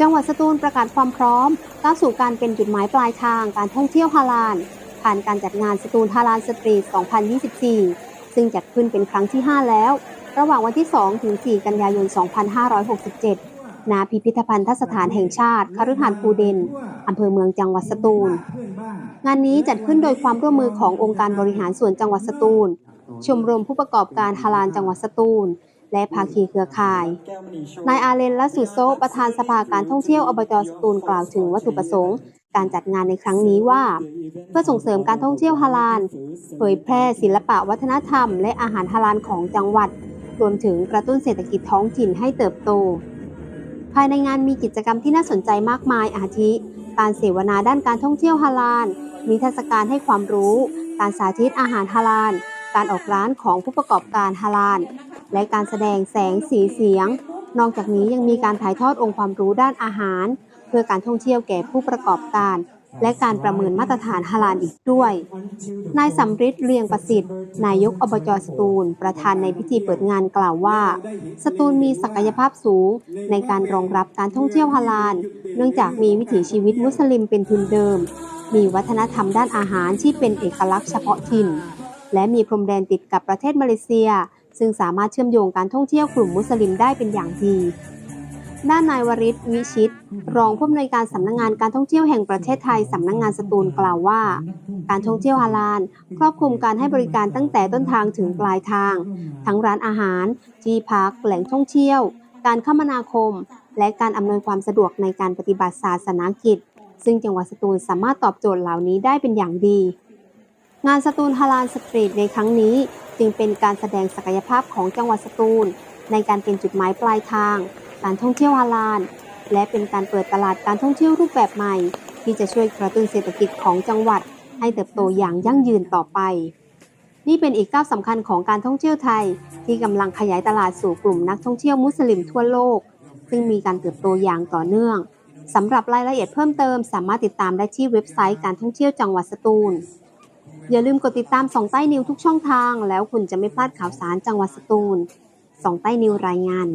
จังหวัดสตูลประกาศความพร้อมก้าวสู่การเป็นจุดหมายปลายทางการท่องเที่ยวฮาลาลผ่านการจัดงานสตูลฮาลาลสตรีท 2024 ซึ่งจัดขึ้นเป็นครั้งที่ 5 แล้ว ระหว่างวันที่ 2 ถึง 4 กันยายน 2567 ณ พิพิธภัณฑสถานแห่งชาติคฤหาสน์ภูเดนอำเภอเมืองจังหวัดสตูล งานนี้จัดขึ้นโดยความร่วมมือขององค์การบริหารส่วนจังหวัดสตูล ชมรมผู้ประกอบการฮาลาลจังหวัดสตูล และภาคีเครือข่าย นายอาเลนและสุโซประธานสภาการท่องเที่ยวอบจสตูลกล่าวถึงวัตถุประสงค์การจัดงานในครั้งนี้ว่า เพื่อส่งเสริมการท่องเที่ยวฮาลาลเผยแพร่ศิลปะวัฒนธรรม และอาหารฮาลาลของจังหวัด รวมถึงกระตุ้นเศรษฐกิจท้องถิ่นให้เติบโต ภายในงานมีกิจกรรมที่น่าสนใจมากมายอาทิ การเสวนาด้านการท่องเที่ยวฮาลาลมีเทศกาลให้ความรู้ การสาธิตอาหารฮาลาลการออกร้านของผู้ประกอบการฮาลาล และการแสดงแสงสีเสียง นอกจากนี้ยังมีการถ่ายทอดองค์ความรู้ด้านอาหาร เพื่อการท่องเที่ยวแก่ผู้ประกอบการ และการประเมินมาตรฐานฮาลาลอีกด้วย นายสำริดเรียงประสิทธิ์ นายกอบจสตูล ประธานในพิธีเปิดงานกล่าวว่า สตูลมีศักยภาพสูง ในการรองรับการท่องเที่ยวฮาลาล เนื่องจากมีวิถีชีวิตมุสลิมเป็นทุนเดิม มีวัฒนธรรมด้านอาหารที่เป็นเอกลักษณ์เฉพาะถิ่น และมีพรมแดนติดกับประเทศมาเลเซีย ซึ่งสามารถเชื่อมโยงการท่องเที่ยวกลุ่มมุสลิมได้เป็นอย่างดีด้านนายวริศวิชิต รองผู้อำนวยการสำนักงงานการท่องเที่ยวแห่งประเทศไทยสำนักงงานสตูลกล่าวว่า การท่องเที่ยวฮาลาลครอบคลุมการให้บริการตั้งแต่ต้นทางถึงปลายทาง ทั้งร้านอาหาร ที่พัก แหล่งท่องเที่ยว การคมนาคม และการอำนวยความสะดวกในการปฏิบัติศาสนากิจ ซึ่งจังหวัดสตูลสามารถตอบโจทย์เหล่านี้ได้เป็นอย่างดี งานสตูลฮาลาลสตรีทในครั้งนี้ จึงเป็นการแสดงศักยภาพของจังหวัดสตูล ในการเป็นจุดหมายปลายทาง การท่องเที่ยวฮาลาลและเป็นการเปิดตลาดการท่องเที่ยวรูปแบบใหม่ ที่จะช่วยกระตุ้นเศรษฐกิจของจังหวัด ให้เติบโตอย่างยั่งยืนต่อไป นี่เป็นอีกก้าวสำคัญของการท่องเที่ยวไทย ที่กำลังขยายตลาดสู่กลุ่มนักท่องเที่ยวมุสลิมทั่วโลก ซึ่งมีการเติบโตอย่างต่อเนื่องสำหรับรายละเอียดเพิ่มเติมสามารถติดตามได้ที่เว็บไซต์การท่องเที่ยวจังหวัดสตูล อย่าลืมกดติดตามสองใต้นิวทุกช่องทาง แล้วคุณจะไม่พลาดข่าวสารจังหวัดสตูลสองใต้นิวรายงาน